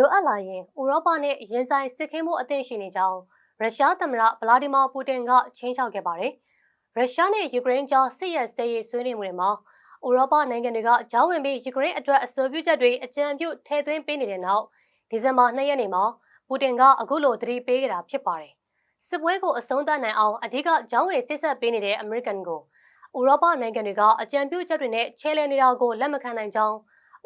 လိုအပ်လာရင်ဥရောပနဲ့ရင်ဆိုင်စစ်ခင်းမှုအသင့်ရှိနေကြောင်းရုရှားသမ္မတဗလာဒီမာပူတင်ကချင်းချောက်ခဲ့ပါတယ်။ရုရှားနဲ့ယူကရိန်းကြားစစ်ရဲဆေးရေးဆွေးနွေးမှုတွေမှာဥရောပနိုင်ငံတွေကကြောင်းဝင်ပြီးယူကရိန်းအတွက်အဆိုပြုချက်တွေအကြံပြုထည့်သွင်းပေးနေတဲ့နောက်ဒီဇင်ဘာ2ရက်နေ့မှာပူတင်ကအခုလိုသတိပေးခဲ့တာဖြစ်ပါတယ်။စစ်ပွဲကိုအဆုံးသတ်နိုင်အောင်အဓိကကြောင်းဝင်စစ်ဆက်ပေးနေတဲ့အမေရိကန်ကိုဥရောပနိုင်ငံတွေကအကြံပြုချက်တွေနဲ့ချဲလဲနေတာကိုလက်မခံနိုင်ကြောင်း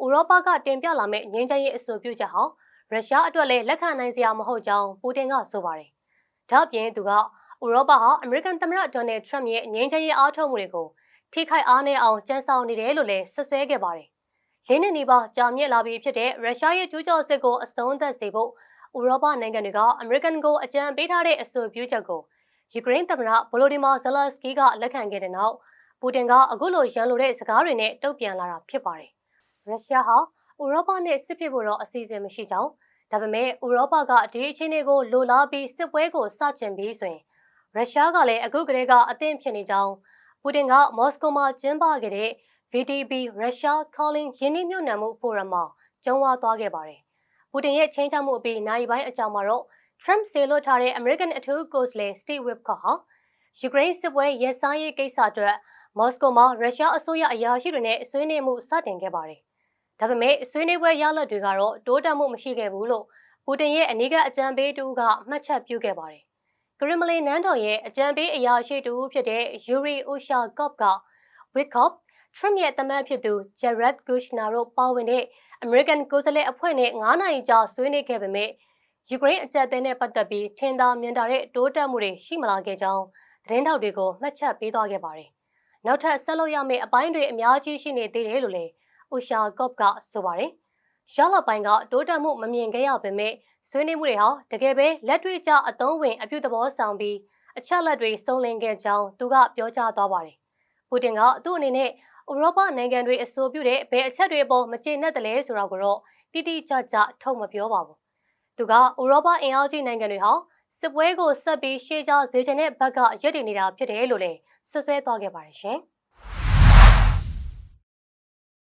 ဥရောပကတင်ပြလာမယ့်ငြိမ်းချမ်းရေးအဆိုပြုချက်ဟာ ရုရှားအတွက်လည်းလက်ခံနိုင်စရာမဟုတ်ကြောင်းပူတင်ကဆိုပါတယ်။ဒါ့အပြင်သူကဥရောပဟာအမေရိကန်သမ္မတဒေါ်နယ်ထရမ့်ရဲ့ငြိမ်းချမ်းရေးအားထုတ်မှုတွေကိုထိခိုက်အားနည်းအောင်ကြံဆောင်နေတယ်လို့လည်းဆွဆွဲခဲ့ပါတယ်။လင်းနေနေပါကြာမြင့်လာပြီးဖြစ်တဲ့ရုရှားရဲ့ကျူးကျော်စစ်ကိုအဆုံးသတ်စေဖို့ဥရောပနိုင်ငံတွေကအမေရိကန်ကိုအကြံပေးထားတဲ့အဆိုပြုချက်ကိုယူကရိန်းသမ္မတဗလိုဒီမာဇလန်စကီကလက်ခံခဲ့တဲ့နောက်ပူတင်ကအခုလိုရန်လိုတဲ့စကားတွေနဲ့တုံ့ပြန်လာတာဖြစ်ပါတယ်။ရုရှားဟာ ဥရောပနဲ့စစ်ဖြစ်ဖို့တော့အစီအစဉ်မရှိကြောင်းဒါပေမဲ့ဥရောပကဒီအခြေအနေကိုလိုလားပြီးစစ်ပွဲကိုစတင်ပြီးဆိုရင်ရုရှားကလည်းအခုကတည်းကအသင့်ဖြစ်နေကြောင်းပူတင်ကမော်စကိုမှာကျင်းပခဲ့တဲ့ VTB Russia Calling ယင်းနှိမ့်မြုံနံမှုဖိုရမ်မှာကျုံးဝါသွားခဲ့ပါတယ်။ပူတင်ရဲ့ချင်းချမှုအပြီးနိုင်ပိုင်းအကြောင်းမှာတော့ Trump ဆေလွတ်ထားတဲ့ American အထူးကိုယ်စားလှယ် Steve Witkoff ဟာယူကရိန်းစစ်ပွဲရပ်ဆိုင်းရေးကိစ္စအတွက်မော်စကိုမှာရုရှားအစိုးရအရာရှိတွေနဲ့ဆွေးနွေးမှုစတင်ခဲ့ပါတယ်။ ဒါပေမဲ့ဆွေးနွေးပွဲရလဒ်တွေကတော့တိုးတက်မှုမရှိခဲ့ဘူးလို့ပူတင်ရဲ့အနီးကအကြံပေးတူကမှတ်ချက်ပြုခဲ့ပါတယ်။ကရမလင်နန်းတော်ရဲ့အကြံပေးအရာရှိတူဖြစ်တဲ့ Yuri Ushakov က Witkoff Trump ရဲ့တမန်ဖြစ်သူ Jared Kushner တို့ပါဝင်တဲ့ American ကိုယ်စားလှယ်အဖွဲ့နဲ့9နိုင်ကြာဆွေးနွေးခဲ့ပေမဲ့ယူကရိန်းအကြက်အသင်းနဲ့ပတ်သက်ပြီးထင်သာမြင်သာတဲ့တိုးတက်မှုတွေရှိမလာခဲ့ကြောင်းသတင်းထောက်တွေကိုမှတ်ချက်ပေးသွားခဲ့ပါတယ်။နောက်ထပ်ဆက်လုပ်ရမယ့်အပိုင်းတွေအများကြီးရှိနေသေးတယ်လို့လည်း ဥရှာကော့ကဆိုပါတယ်။ရလပိုင်းကတိုးတက်မှုမမြင်ခဲ့ရပေမဲ့ဆွေးနွေးမှုတွေဟာတကယ်ပဲလက်တွေ့ကျအသုံးဝင်အပြုသဘောဆောင်ပြီးအချက်လက်တွေစုံလင်ခဲ့ကြောင်းသူကပြောကြားသွားပါတယ်။ပူတင်ကသူ့အနေနဲ့ဥရောပနိုင်ငံတွေအဆိုပြုတဲ့ဘယ်အချက်တွေအပေါ်မကျေနပ်တယ်လဲဆိုတာကိုတော့တိတိကျကျထုတ်မပြောပါဘူး။သူကဥရောပအင်အားကြီးနိုင်ငံတွေဟာစစ်ပွဲကိုဆက်ပြီးရှေ့ကျစေချင်တဲ့ဘက်ကရည်တည်နေတာဖြစ်တယ်လို့လည်းဆွဆွဲသွားခဲ့ပါတယ်ရှင်။